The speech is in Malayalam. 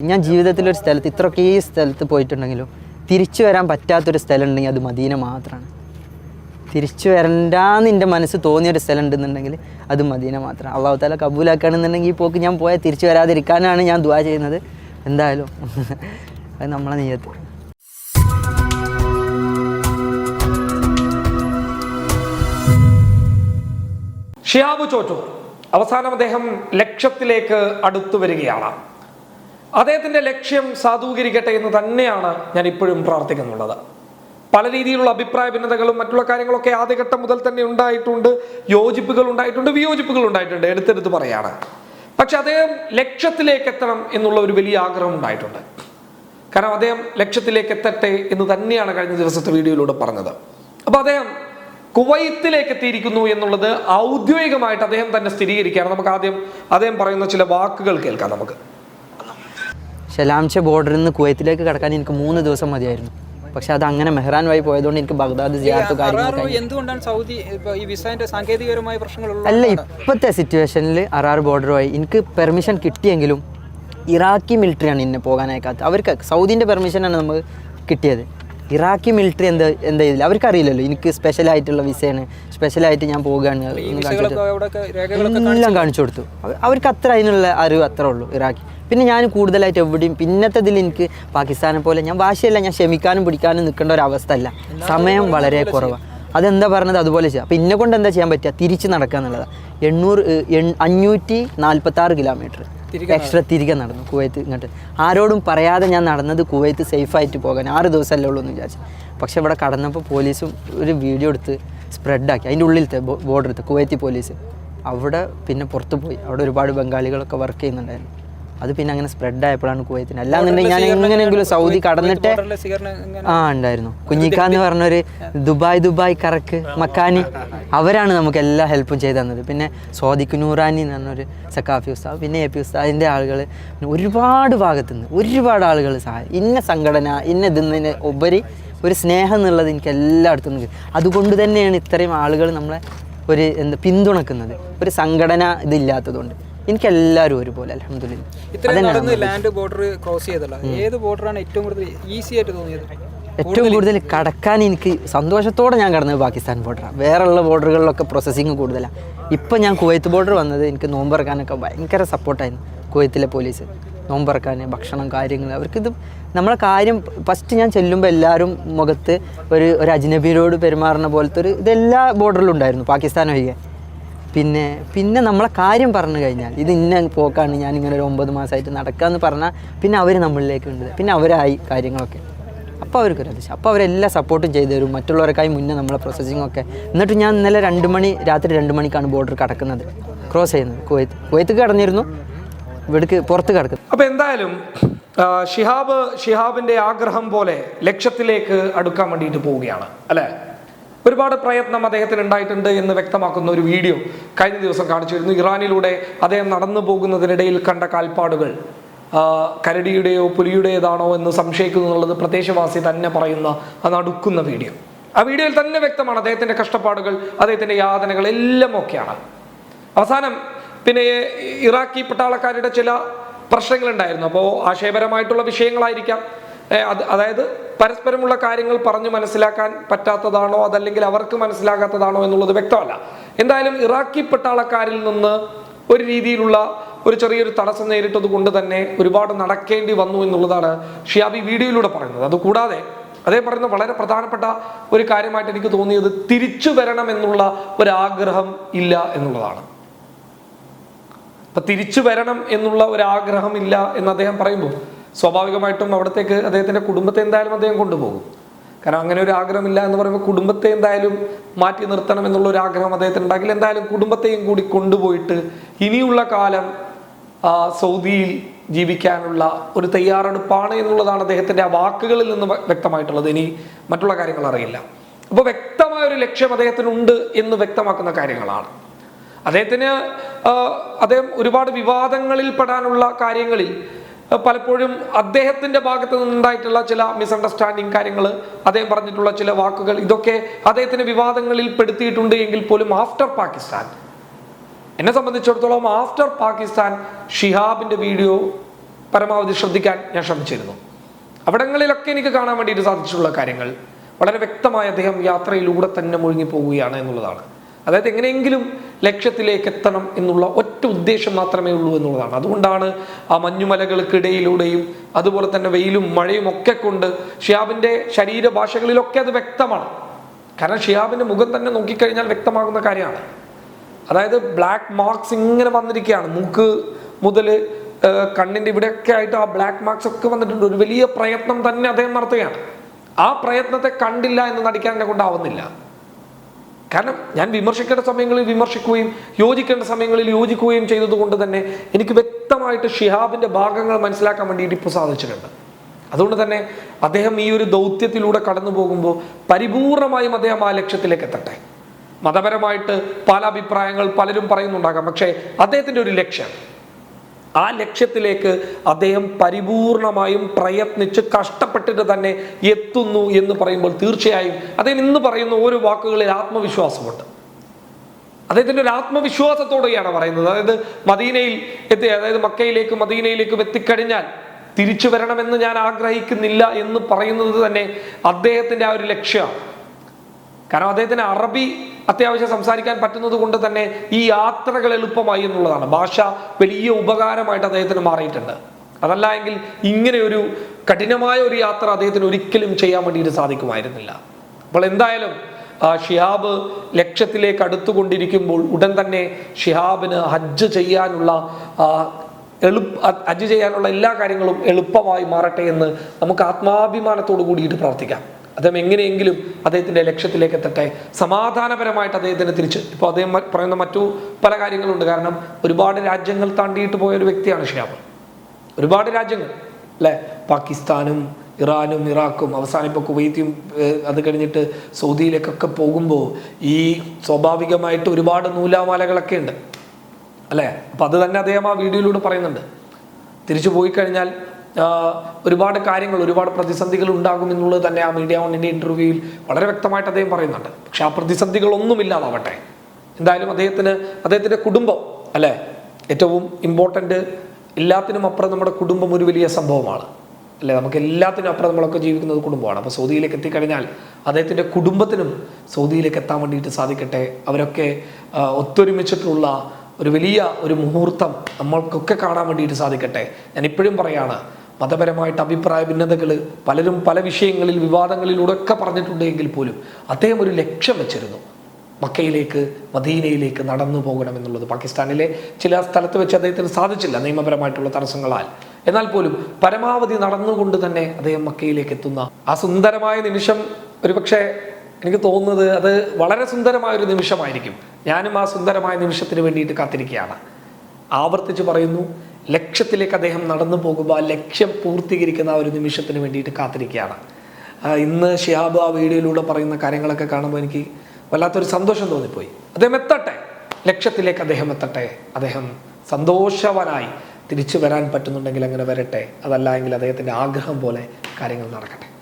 ഞാൻ ജീവിതത്തിൽ ഒരു സ്ഥലത്ത് ഇത്രയൊക്കെ ഈ സ്ഥലത്ത് പോയിട്ടുണ്ടെങ്കിലും തിരിച്ചു വരാൻ പറ്റാത്തൊരു സ്ഥലം ഉണ്ടെങ്കിൽ അത് മദീന മാത്രമാണ് തിരിച്ചു വരണ്ടാന്ന് എന്റെ മനസ്സ് തോന്നിയൊരു സ്ഥലം ഉണ്ടെന്നുണ്ടെങ്കിൽ അത് മദീന മാത്രമാണ് അള്ളാഹു താല കബൂലാക്കുകയാണെന്നുണ്ടെങ്കിൽ ഈ പോക്ക് ഞാൻ പോയാൽ തിരിച്ചു വരാതിരിക്കാനാണ് ഞാൻ ദുവാ ചെയ്യുന്നത്. എന്തായാലും അത് നമ്മളെ നെയ്യത്ത് ഷിയാബ് ചോറ്റൂർ. അവസാനം അദ്ദേഹം ലക്ഷ്യത്തിലേക്ക് അടുത്തു വരികയാണ്. അദ്ദേഹത്തിന്റെ ലക്ഷ്യം സാധൂകരിക്കട്ടെ എന്ന് തന്നെയാണ് ഞാൻ ഇപ്പോഴും പ്രാർത്ഥിക്കുന്നുള്ളത്. പല രീതിയിലുള്ള അഭിപ്രായ ഭിന്നതകളും മറ്റുള്ള കാര്യങ്ങളൊക്കെ ആദ്യഘട്ടം മുതൽ തന്നെ ഉണ്ടായിട്ടുണ്ട്. യോജിപ്പുകൾ ഉണ്ടായിട്ടുണ്ട് വിയോജിപ്പുകൾ ഉണ്ടായിട്ടുണ്ട്. എടുത്തെടുത്ത് പറയാണ്. പക്ഷെ അദ്ദേഹം ലക്ഷ്യത്തിലേക്ക് എത്തണം എന്നുള്ള ഒരു വലിയ ആഗ്രഹം ഉണ്ടായിട്ടുണ്ട്. കാരണം അദ്ദേഹം ലക്ഷ്യത്തിലേക്ക് എത്തട്ടെ എന്ന് തന്നെയാണ് കഴിഞ്ഞ ദിവസത്തെ വീഡിയോയിലൂടെ പറഞ്ഞത്. അപ്പോൾ അദ്ദേഹം കുവൈത്തിലേക്ക് എത്തിയിരിക്കുന്നു എന്നുള്ളത് ഔദ്യോഗികമായിട്ട് അദ്ദേഹം തന്നെ സ്ഥിരീകരിക്കുകയാണ്. നമുക്ക് ആദ്യം അദ്ദേഹം പറയുന്ന ചില വാക്കുകൾ കേൾക്കാം നമുക്ക്. ഷലാംച ബോർഡറിൽ നിന്ന് കുവൈത്തിലേക്ക് കടക്കാൻ എനിക്ക് മൂന്ന് ദിവസം മതിയായിരുന്നു. പക്ഷെ അത് അങ്ങനെ മെഹ്റാൻ വഴി പോയതുകൊണ്ട് എനിക്ക് ബഗ്ദാദ് ചെയ്യാത്ത കാര്യങ്ങളൊക്കെ സൗദി ഈ വിസന്റെ സാങ്കേതികപരമായ പ്രശ്നങ്ങളുള്ള അല്ല ഇപ്പോഴത്തെ സിറ്റുവേഷനിൽ അറാർ ബോർഡർ വഴി എനിക്ക് പെർമിഷൻ കിട്ടിയെങ്കിലും ഇറാഖി മിലിറ്ററിയാണ് എന്നെ പോകാനയക്കാത്തത് അവർക്ക് സൗദിന്റെ പെർമിഷനാണ് നമുക്ക് കിട്ടിയത്. ഇറാഖി മിലിറ്ററി എന്താ എന്താ ചെയ്തില്ല അവർക്കറിയില്ലല്ലോ എനിക്ക് സ്പെഷ്യൽ സ്പെഷ്യലായിട്ടുള്ള വിസയാണ് സ്പെഷ്യലായിട്ട് ഞാൻ പോവുകയാണ് എല്ലാം കാണിച്ചു കൊടുത്തു. അവ- അവർക്ക് അത്ര അതിനുള്ള അറിവ് അത്ര ഉള്ളൂ ഇറാഖി. പിന്നെ ഞാൻ കൂടുതലായിട്ട് എവിടെയും പിന്നത്തെ ഇതിൽ എനിക്ക് പാകിസ്ഥാനെ പോലെ ഞാൻ വാശിയല്ല ഞാൻ ക്ഷമിക്കാനും പിടിക്കാനും നിൽക്കേണ്ട ഒരു അവസ്ഥ അല്ല. സമയം വളരെ കുറവാണ് അതെന്താ പറഞ്ഞത്? അതുപോലെ ചെയ്യാം. അപ്പം ഇന്നെ കൊണ്ട് എന്താ ചെയ്യാൻ പറ്റുക? തിരിച്ച് നടക്കുക എന്നുള്ളതാണ് എണ്ണൂറ് എൺ- അഞ്ഞൂറ്റി നാൽപ്പത്തി ആറ് കിലോമീറ്റർ എക്സ്ട്രാ തിരികെ നടന്നു കുവൈത്ത് ഇങ്ങോട്ട്. ആരോടും പറയാതെ ഞാൻ നടന്നത് കുവൈത്ത് സേഫായിട്ട് പോകാൻ. ആറ് ദിവസമല്ലേ ഉള്ളൂ എന്ന് വിചാരിച്ചു. പക്ഷേ ഇവിടെ കടന്നപ്പോൾ പോലീസും ഒരു വീഡിയോ എടുത്ത് സ്പ്രെഡാക്കി അതിന്റെ ഉള്ളിലത്തെ ബോർഡർ എടുത്ത് കുവൈത്തി പോലീസ്. അവിടെ പിന്നെ പുറത്ത് പോയി. അവിടെ ഒരുപാട് ബംഗാളികളൊക്കെ വർക്ക് ചെയ്യുന്നുണ്ടായിരുന്നു. അത് പിന്നെ അങ്ങനെ സ്പ്രെഡ് ആയപ്പോഴാണ് കുവൈത്തിന്. അല്ലാന്നുണ്ടെങ്കിൽ ഞാൻ എങ്ങനെയെങ്കിലും സൗദി കടന്നിട്ട് ആ ഉണ്ടായിരുന്നു. കുഞ്ഞിക്കാന്ന് പറഞ്ഞൊരു ദുബായ് ദുബായ് കറക്ക് മക്കാനി അവരാണ് നമുക്ക് എല്ലാ ഹെൽപ്പും ചെയ്തു തന്നത്. പിന്നെ സ്വാദിഖ് നൂറാനി എന്ന് പറഞ്ഞൊരു സക്കാഫി ഉസ്താവ് പിന്നെ എ പി ഉസ്താദിന്റെ ആളുകൾ ഒരുപാട് ഭാഗത്തു നിന്ന് ഒരുപാട് ആളുകൾ സഹായം ഇന്ന സംഘടന ഇന്ന ഇതിന് ഉപരി ഒരു സ്നേഹം എന്നുള്ളത് എനിക്ക് എല്ലായിടത്തും നിന്ന് കിട്ടി. അതുകൊണ്ട് തന്നെയാണ് ഇത്രയും ആളുകൾ നമ്മളെ ഒരു എന്താ പിന്തുണക്കുന്നത്. ഒരു സംഘടന ഇതില്ലാത്തതുകൊണ്ട്. എനിക്ക് എല്ലാവരും ഒരുപോലെ അലഹമില്ല ഇത്രയും ലാൻഡ് ബോർഡർ ക്രോസ് ചെയ്തല്ല ഏത് ബോർഡറാണ് ഏറ്റവും കൂടുതൽ ഈസി ആയിട്ട് തോന്നിയത്? ഏറ്റവും കൂടുതൽ കടക്കാൻ എനിക്ക് സന്തോഷത്തോടെ ഞാൻ കടന്നത് പാകിസ്ഥാൻ ബോർഡറാണ് വേറെയുള്ള ബോർഡറുകളിലൊക്കെ പ്രോസസ്സിങ് കൂടുതലാണ് ഇപ്പം ഞാൻ കുവൈത്ത് ബോർഡർ വന്നത് എനിക്ക് നോമ്പിറക്കാനൊക്കെ ഭയങ്കര സപ്പോർട്ടായിരുന്നു. കുവൈത്തിലെ പോലീസ് നോമ്പിറക്കാൻ ഭക്ഷണം കാര്യങ്ങൾ അവർക്കിത് നമ്മളെ കാര്യം ഫസ്റ്റ് ഞാൻ ചെല്ലുമ്പോൾ എല്ലാവരും മുഖത്ത് ഒരു ഒരു അജ്നബിയോട് പെരുമാറുന്ന പോലത്തെ ഒരു ഇതെല്ലാ ബോർഡറിലും ഉണ്ടായിരുന്നു പാകിസ്ഥാൻ ഒഴികെ. പിന്നെ പിന്നെ നമ്മളെ കാര്യം പറഞ്ഞു കഴിഞ്ഞാൽ ഇത് ഇന്ന പോക്കാണ് ഞാൻ ഇങ്ങനെ ഒരു ഒമ്പത് മാസമായിട്ട് നടക്കാന്ന് പറഞ്ഞാൽ പിന്നെ അവർ നമ്മളിലേക്ക് ഉണ്ട് പിന്നെ അവരായി കാര്യങ്ങളൊക്കെ. അപ്പോൾ അവർക്കൊരു അതിശയം. അപ്പോൾ അവരെല്ലാം സപ്പോർട്ടും ചെയ്തു തരും. മറ്റുള്ളവർക്കായി മുന്നേ നമ്മളെ പ്രോസസ്സിംഗ് ഒക്കെ. എന്നിട്ട് ഞാൻ ഇന്നലെ രണ്ട് മണി രാത്രി രണ്ട് മണിക്കാണ് ബോർഡർ കടക്കുന്നത്. ക്രോസ് ചെയ്യുന്നത്. കുവൈത്ത്. കുവൈത്ത് കടന്നിരുന്നു. ഇവിടേക്ക് പുറത്ത് കിടക്കുന്നത് അപ്പോൾ എന്തായാലും ഷിഹാബ് ഷിഹാബിന്റെ ആഗ്രഹം പോലെ ലക്ഷ്യത്തിലേക്ക് അടുക്കാൻ വേണ്ടിയിട്ട് പോവുകയാണ്. അല്ലെ? ഒരുപാട് പ്രയത്നം അദ്ദേഹത്തിന് ഉണ്ടായിട്ടുണ്ട് എന്ന് വ്യക്തമാക്കുന്ന ഒരു വീഡിയോ കഴിഞ്ഞ ദിവസം കാണിച്ചിരുന്നു. ഇറാനിലൂടെ അദ്ദേഹം നടന്നു പോകുന്നതിനിടയിൽ കണ്ട കാൽപ്പാടുകൾ കരടിയുടെയോ പുലിയുടേതാണോ എന്ന് സംശയിക്കുന്നു എന്നുള്ളത് പ്രദേശവാസി തന്നെ പറയുന്ന നടുക്കുന്ന വീഡിയോ. ആ വീഡിയോയിൽ തന്നെ വ്യക്തമാണ് അദ്ദേഹത്തിന്റെ കഷ്ടപ്പാടുകൾ അദ്ദേഹത്തിന്റെ യാതനകൾ എല്ലാം ഒക്കെയാണ്. അവസാനം പിന്നെ ഇറാഖി പട്ടാളക്കാരുടെ ചില പ്രശ്നങ്ങളുണ്ടായിരുന്നു. അപ്പോൾ ആശയപരമായിട്ടുള്ള വിഷയങ്ങളായിരിക്കാം. അതായത് പരസ്പരമുള്ള കാര്യങ്ങൾ പറഞ്ഞു മനസ്സിലാക്കാൻ പറ്റാത്തതാണോ അതല്ലെങ്കിൽ അവർക്ക് മനസ്സിലാകാത്തതാണോ എന്നുള്ളത് വ്യക്തമല്ല. എന്തായാലും ഇറാഖി പട്ടാളക്കാരിൽ നിന്ന് ഒരു രീതിയിലുള്ള ഒരു ചെറിയൊരു തടസ്സം നേരിട്ടത് കൊണ്ട് തന്നെ ഒരുപാട് നടക്കേണ്ടി വന്നു എന്നുള്ളതാണ് ഷിയാബി വീഡിയോയിലൂടെ പറയുന്നത്. അതുകൂടാതെ അതേ പറയുന്ന വളരെ പ്രധാനപ്പെട്ട ഒരു കാര്യമായിട്ട് എനിക്ക് തോന്നിയത് തിരിച്ചു വരണം എന്നുള്ള ഒരാഗ്രഹം ഇല്ല എന്നുള്ളതാണ്. അപ്പൊ തിരിച്ചു വരണം എന്നുള്ള ഒരാഗ്രഹം ഇല്ല എന്ന് അദ്ദേഹം പറയുമ്പോൾ സ്വാഭാവികമായിട്ടും അവിടത്തേക്ക് അദ്ദേഹത്തിന്റെ കുടുംബത്തെ എന്തായാലും അദ്ദേഹം കൊണ്ടുപോകും. കാരണം അങ്ങനെ ഒരു ആഗ്രഹമില്ല എന്ന് പറയുമ്പോൾ കുടുംബത്തെ എന്തായാലും മാറ്റി നിർത്തണം എന്നുള്ള ഒരു ആഗ്രഹം അദ്ദേഹത്തിന് ഉണ്ടാക്കില്ല എന്തായാലും കുടുംബത്തെയും കൂടി കൊണ്ടുപോയിട്ട് ഇനിയുള്ള കാലം സൗദിയിൽ ജീവിക്കാനുള്ള ഒരു തയ്യാറെടുപ്പാണ് എന്നുള്ളതാണ് അദ്ദേഹത്തിന്റെ ആ വാക്കുകളിൽ നിന്ന് വ്യ- വ്യക്തമായിട്ടുള്ളത്. ഇനി മറ്റുള്ള കാര്യങ്ങൾ അറിയില്ല. അപ്പോൾ വ്യക്തമായ ഒരു ലക്ഷ്യം അദ്ദേഹത്തിനുണ്ട് എന്ന് വ്യക്തമാക്കുന്ന കാര്യങ്ങളാണ്. അദ്ദേഹത്തിന് അദ്ദേഹം ഒരുപാട് വിവാദങ്ങളിൽ പെടാനുള്ള കാര്യങ്ങളിൽ പലപ്പോഴും അദ്ദേഹത്തിന്റെ ഭാഗത്ത് നിന്നുണ്ടായിട്ടുള്ള ചില മിസ്അണ്ടർസ്റ്റാൻഡിങ് കാര്യങ്ങൾ അദ്ദേഹം പറഞ്ഞിട്ടുള്ള ചില വാക്കുകൾ ഇതൊക്കെ അദ്ദേഹത്തിന് വിവാദങ്ങളിൽ പെടുത്തിയിട്ടുണ്ട് എങ്കിൽ പോലും ആഫ്റ്റർ പാകിസ്ഥാൻ. എന്നെ സംബന്ധിച്ചിടത്തോളം ആഫ്റ്റർ പാകിസ്ഥാൻ ഷിഹാബിന്റെ വീഡിയോ പരമാവധി ശ്രദ്ധിക്കാൻ ഞാൻ ശ്രമിച്ചിരുന്നു. അവിടങ്ങളിലൊക്കെ എനിക്ക് കാണാൻ വേണ്ടിയിട്ട് സാധിച്ചിട്ടുള്ള കാര്യങ്ങൾ. വളരെ വ്യക്തമായി അദ്ദേഹം യാത്രയിലൂടെ തന്നെ മുഴുങ്ങി പോവുകയാണ് എന്നുള്ളതാണ്. അതായത് എങ്ങനെയെങ്കിലും ലക്ഷ്യത്തിലേക്ക് എത്തണം എന്നുള്ള ഒറ്റ ഉദ്ദേശം മാത്രമേ ഉള്ളൂ എന്നുള്ളതാണ്. അതുകൊണ്ടാണ് ആ മഞ്ഞുമലകൾക്കിടയിലൂടെയും അതുപോലെ തന്നെ വെയിലും മഴയും ഒക്കെ കൊണ്ട് ഷിയാബിന്റെ ശരീരഭാഷകളിലൊക്കെ അത് വ്യക്തമാണ്. കാരണം ഷിയാബിന്റെ മുഖം തന്നെ നോക്കിക്കഴിഞ്ഞാൽ വ്യക്തമാകുന്ന കാര്യമാണ്. അതായത് ബ്ലാക്ക് മാർക്സ് ഇങ്ങനെ വന്നിരിക്കുകയാണ്. മൂക്ക് മുതൽ കണ്ണിന്റെ ഇവിടെയൊക്കെ ആയിട്ട് ആ ബ്ലാക്ക് മാർക്സ് ഒക്കെ വന്നിട്ടുണ്ട്. ഒരു വലിയ പ്രയത്നം തന്നെ അദ്ദേഹം നടത്തുകയാണ്. ആ പ്രയത്നത്തെ കണ്ടില്ല എന്ന് നടിക്കാൻ എന്നെ കൊണ്ടാവുന്നില്ല. കാരണം ഞാൻ വിമർശിക്കേണ്ട സമയങ്ങളിൽ വിമർശിക്കുകയും യോജിക്കേണ്ട സമയങ്ങളിൽ യോജിക്കുകയും ചെയ്തതുകൊണ്ട് തന്നെ എനിക്ക് വ്യക്തമായിട്ട് ഷിഹാബിന്റെ ഭാഗങ്ങൾ മനസ്സിലാക്കാൻ വേണ്ടിയിട്ട് ഇപ്പോൾ സാധിച്ചിട്ടുണ്ട്. അതുകൊണ്ട് തന്നെ അദ്ദേഹം ഈ ഒരു ദൗത്യത്തിലൂടെ കടന്നു പോകുമ്പോൾ പരിപൂർണമായും അദ്ദേഹം ആ ലക്ഷ്യത്തിലേക്ക് എത്തട്ടെ. മതപരമായിട്ട് പല അഭിപ്രായങ്ങൾ പലരും പറയുന്നുണ്ടാകാം. പക്ഷേ അദ്ദേഹത്തിന്റെ ഒരു ലക്ഷ്യം ആ ലക്ഷ്യത്തിലേക്ക് അദ്ദേഹം പരിപൂർണമായും പ്രയത്നിച്ച് കഷ്ടപ്പെട്ടിട്ട് തന്നെ എത്തുന്നു എന്ന് പറയുമ്പോൾ തീർച്ചയായും അദ്ദേഹം ഇന്ന് പറയുന്ന ഓരോ വാക്കുകളിൽ ആത്മവിശ്വാസമുണ്ട്. അദ്ദേഹത്തിന്റെ ഒരു ആത്മവിശ്വാസത്തോടെയാണ് പറയുന്നത്. അതായത് മദീനയിൽ എത്തി അതായത് മക്കയിലേക്കും മദീനയിലേക്കും എത്തിക്കഴിഞ്ഞാൽ തിരിച്ചു വരണമെന്ന് ഞാൻ ആഗ്രഹിക്കുന്നില്ല എന്ന് പറയുന്നത് തന്നെ അദ്ദേഹത്തിന്റെ ആ ഒരു ലക്ഷ്യമാണ് കാരണം അദ്ദേഹത്തിന് അറബി അത്യാവശ്യം സംസാരിക്കാൻ പറ്റുന്നത് കൊണ്ട് തന്നെ ഈ യാത്രകൾ എളുപ്പമായി എന്നുള്ളതാണ്. ഭാഷ വലിയ ഉപകാരമായിട്ട് അദ്ദേഹത്തിന് മാറിയിട്ടുണ്ട്. അതല്ല എങ്കിൽ ഇങ്ങനെ ഒരു കഠിനമായ ഒരു യാത്ര അദ്ദേഹത്തിന് ഒരിക്കലും ചെയ്യാൻ വേണ്ടിയിട്ട് സാധിക്കുമായിരുന്നില്ല. അപ്പോൾ എന്തായാലും ഷിഹാബ് ലക്ഷ്യത്തിലേക്ക് അടുത്തുകൊണ്ടിരിക്കുമ്പോൾ ഉടൻ തന്നെ ഷിഹാബിന് ഹജ്ജ് ചെയ്യാനുള്ള എളുപ്പ ഹജ്ജ് ചെയ്യാനുള്ള എല്ലാ കാര്യങ്ങളും എളുപ്പമായി മാറട്ടെ എന്ന് നമുക്ക് ആത്മാഭിമാനത്തോടു കൂടിയിട്ട് പ്രാർത്ഥിക്കാം. അദ്ദേഹം എങ്ങനെയെങ്കിലും അദ്ദേഹത്തിന്റെ ലക്ഷ്യത്തിലേക്ക് എത്തട്ടെ. സമാധാനപരമായിട്ട് അദ്ദേഹത്തിന് തിരിച്ച് ഇപ്പോൾ അദ്ദേഹം പറയുന്ന മറ്റു പല കാര്യങ്ങളുണ്ട്. കാരണം ഒരുപാട് രാജ്യങ്ങൾ താണ്ടിയിട്ട് പോയ ഒരു വ്യക്തിയാണ് ഷിയാബ്. ഒരുപാട് രാജ്യങ്ങൾ അല്ലേ? പാകിസ്ഥാനും ഇറാനും ഇറാഖും അവസാനം ഇപ്പോൾ കുവൈത്തും അത് കഴിഞ്ഞിട്ട് സൗദിയിലേക്കൊക്കെ പോകുമ്പോൾ ഈ സ്വാഭാവികമായിട്ട് ഒരുപാട് നൂലാമാലകളൊക്കെ ഉണ്ട്. അല്ലേ? അപ്പം അത് തന്നെ അദ്ദേഹം ആ വീഡിയോയിലൂടെ പറയുന്നുണ്ട്. തിരിച്ചു പോയി കഴിഞ്ഞാൽ ഒരുപാട് കാര്യങ്ങൾ ഒരുപാട് പ്രതിസന്ധികൾ ഉണ്ടാകും എന്നുള്ളത് തന്നെ ആ മീഡിയ വണ്ണിന്റെ ഇന്റർവ്യൂവിൽ വളരെ വ്യക്തമായിട്ട് അദ്ദേഹം പറയുന്നുണ്ട്. പക്ഷെ ആ പ്രതിസന്ധികളൊന്നും ഇല്ലാതാവട്ടെ എന്തായാലും അദ്ദേഹത്തിന് അദ്ദേഹത്തിന്റെ കുടുംബം അല്ലേ? ഏറ്റവും ഇമ്പോർട്ടന്റ് എല്ലാത്തിനും അപ്പുറം നമ്മുടെ കുടുംബം ഒരു വലിയ സംഭവമാണ്. അല്ലേ? നമുക്ക് എല്ലാത്തിനും അപ്പുറം നമ്മളൊക്കെ ജീവിക്കുന്നത് കുടുംബമാണ്. അപ്പോൾ സൗദിയിലേക്ക് എത്തിക്കഴിഞ്ഞാൽ അദ്ദേഹത്തിന്റെ കുടുംബത്തിനും സൗദിയിലേക്ക് എത്താൻ വേണ്ടിയിട്ട് സാധിക്കട്ടെ. അവരൊക്കെ ഒത്തൊരുമിച്ചിട്ടുള്ള ഒരു വലിയ ഒരു മുഹൂർത്തം നമ്മൾക്കൊക്കെ കാണാൻ വേണ്ടിയിട്ട് സാധിക്കട്ടെ. ഞാൻ ഇപ്പോഴും പറയാണ് മതപരമായിട്ട് അഭിപ്രായ ഭിന്നതകൾ പലരും പല വിഷയങ്ങളിൽ വിവാദങ്ങളിലൂടെ ഒക്കെ പറഞ്ഞിട്ടുണ്ടെങ്കിൽ പോലും അദ്ദേഹം ഒരു ലക്ഷ്യം വെച്ചിരുന്നു. മക്കയിലേക്ക് മദീനയിലേക്ക് നടന്നു പോകണമെന്നുള്ളത് പാകിസ്ഥാനിലെ ചില സ്ഥലത്ത് വെച്ച് അദ്ദേഹത്തിന് സാധിച്ചില്ല നിയമപരമായിട്ടുള്ള തടസ്സങ്ങളാൽ. എന്നാൽ പോലും പരമാവധി നടന്നുകൊണ്ട് തന്നെ അദ്ദേഹം മക്കയിലേക്ക് എത്തുന്ന ആ സുന്ദരമായ നിമിഷം ഒരുപക്ഷെ എനിക്ക് തോന്നുന്നത് അത് വളരെ സുന്ദരമായ ഒരു നിമിഷമായിരിക്കും. ഞാനും ആ സുന്ദരമായ നിമിഷത്തിന് വേണ്ടിയിട്ട് കാത്തിരിക്കുകയാണ്. ആവർത്തിച്ച് പറയുന്നു ലക്ഷ്യത്തിലേക്ക് അദ്ദേഹം നടന്നു പോകുമ്പോൾ ആ ലക്ഷ്യം പൂർത്തീകരിക്കുന്ന ആ ഒരു നിമിഷത്തിന് വേണ്ടിയിട്ട് കാത്തിരിക്കുകയാണ്. ഇന്ന് ഷിയാബ് ആ വീഡിയോയിലൂടെ പറയുന്ന കാര്യങ്ങളൊക്കെ കാണുമ്പോൾ എനിക്ക് വല്ലാത്തൊരു സന്തോഷം തോന്നിപ്പോയി. അദ്ദേഹം എത്തട്ടെ. ലക്ഷ്യത്തിലേക്ക് അദ്ദേഹം എത്തട്ടെ. അദ്ദേഹം സന്തോഷവാനായി തിരിച്ചു വരാൻ പറ്റുന്നുണ്ടെങ്കിൽ അങ്ങനെ വരട്ടെ. അതല്ല എങ്കിൽ അദ്ദേഹത്തിന്റെ ആഗ്രഹം പോലെ കാര്യങ്ങൾ നടക്കട്ടെ.